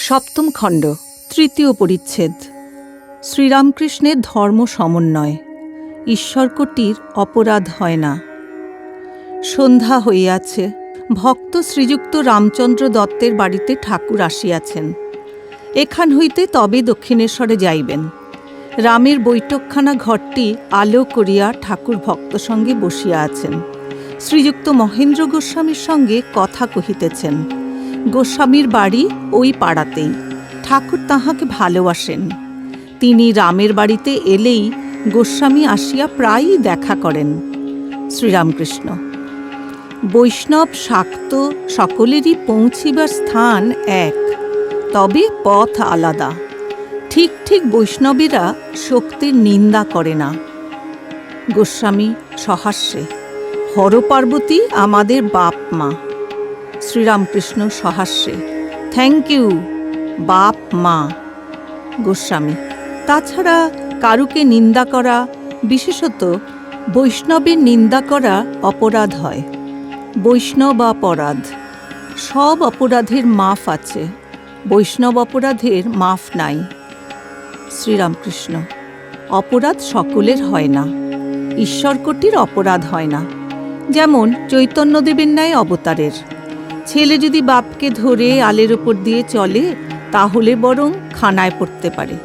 সপ্তম খণ্ড, তৃতীয় পরিচ্ছেদ। শ্রীরামকৃষ্ণের ধর্ম সমন্বয়। ঈশ্বরকটির অপরাধ হয় না। সন্ধ্যা হইয়াছে। ভক্ত শ্রীযুক্ত রামচন্দ্র দত্তের বাড়িতে ঠাকুর আসিয়াছেন। এখান হইতে তবে দক্ষিণেশ্বরে যাইবেন। রামের বৈঠকখানা ঘরটি আলো করিয়া ঠাকুর ভক্ত সঙ্গে বসিয়া আছেন। শ্রীযুক্ত মহেন্দ্র গোস্বামীর সঙ্গে কথা কহিতেছেন। গোস্বামীর বাড়ি ওই পাড়াতেই। ঠাকুর তাহাকে ভালোবাসেন। তিনি রামের বাড়িতে এলেই গোস্বামী আসিয়া প্রায়ই দেখা করেন। শ্রীরামকৃষ্ণ। বৈষ্ণব শাক্ত সকলেরই পৌঁছিবার স্থান এক, তবে পথ আলাদা। ঠিক ঠিক বৈষ্ণবীরা শক্তির নিন্দা করে না। গোস্বামী সহাস্যে, হরপার্বতী আমাদের বাপ মা। শ্রীরামকৃষ্ণ সহাস্যে। থ্যাংক ইউ বাপ, মা, গোস্বামী। তাছাড়া কারুকে নিন্দা করা, বিশেষত বৈষ্ণবের নিন্দা করা অপরাধ হয়। বৈষ্ণব অপরাধ। সব অপরাধের মাফ আছে। বৈষ্ণব অপরাধের মাফ নাই। শ্রীরামকৃষ্ণ, অপরাধ সকলের হয় না। ঈশ্বরকটির অপরাধ হয় না। যেমন চৈতন্যদেবের ন্যায় অবতারের। ছেলে যদি বাপকে ধরে আলের ওপর দিয়ে চলে, তাহলে বরং খানায় পড়তে পারে।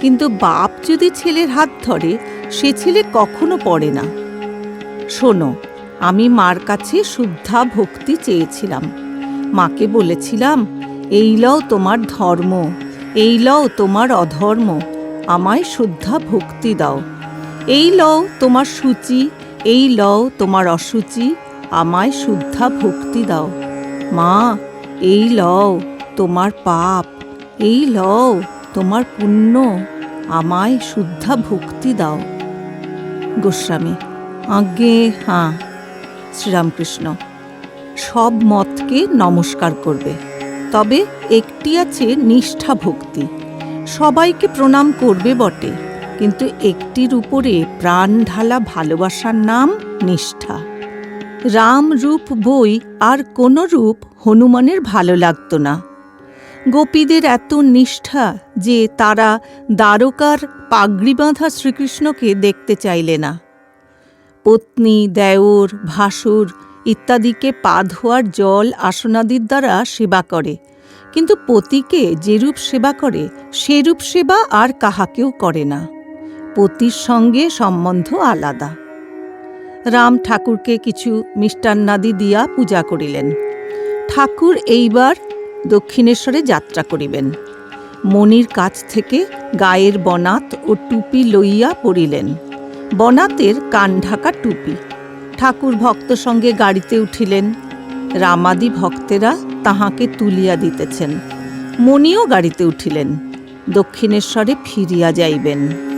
কিন্তু বাপ যদি ছেলের হাত ধরে, সে ছেলে কখনো পড়ে না। শোনো, আমি মার কাছে শুদ্ধা ভক্তি চেয়েছিলাম। মাকে বলেছিলাম, এই লও তোমার ধর্ম, এই লও তোমার অধর্ম, আমায় শুদ্ধা ভক্তি দাও। এই লও তোমার সূচি, এই লও তোমার অসুচি, আমায় শুদ্ধা ভক্তি দাও। মা, এই লও তোমার পাপ, এই লও তোমার পুণ্য, আমায় শুদ্ধা ভক্তি দাও। গোস্বামী, আজ্ঞে, হাঁ, শ্রীরামকৃষ্ণ, সব মতকে নমস্কার করবে। তবে একটি আছে নিষ্ঠা ভক্তি, সবাইকে প্রণাম করবে বটে, কিন্তু একটির উপরে প্রাণ ঢালা ভালোবাসার নাম নিষ্ঠা। রাম রূপ বই আর কোনো রূপ হনুমানের ভালো লাগতো না। গোপীদের এত নিষ্ঠা যে তারা দ্বারকার পাগড়ি বাঁধা শ্রীকৃষ্ণকে দেখতে চাইলে না। পত্নী, দেওর, ভাসুর ইত্যাদিকে পা ধোয়ার জল আসনাদির দ্বারা সেবা করে, কিন্তু পতিকে যেরূপ সেবা করে, সেরূপ সেবা আর কাহাকেও করে না। পতির সঙ্গে সম্বন্ধ আলাদা। রাম ঠাকুরকে কিছু মিষ্টান্নাদি দিয়া পূজা করিলেন। ঠাকুর এইবার দক্ষিণেশ্বরে যাত্রা করিবেন। মনির কাছ থেকে গায়ের বনাত ও টুপি লইয়া পড়িলেন। বনাতের কান ঢাকা টুপি। ঠাকুর ভক্ত সঙ্গে গাড়িতে উঠিলেন। রামাদি ভক্তেরা তাহাকে তুলিয়া দিতেছেন। মণিও গাড়িতে উঠিলেন। দক্ষিণেশ্বরে ফিরিয়া যাইবেন।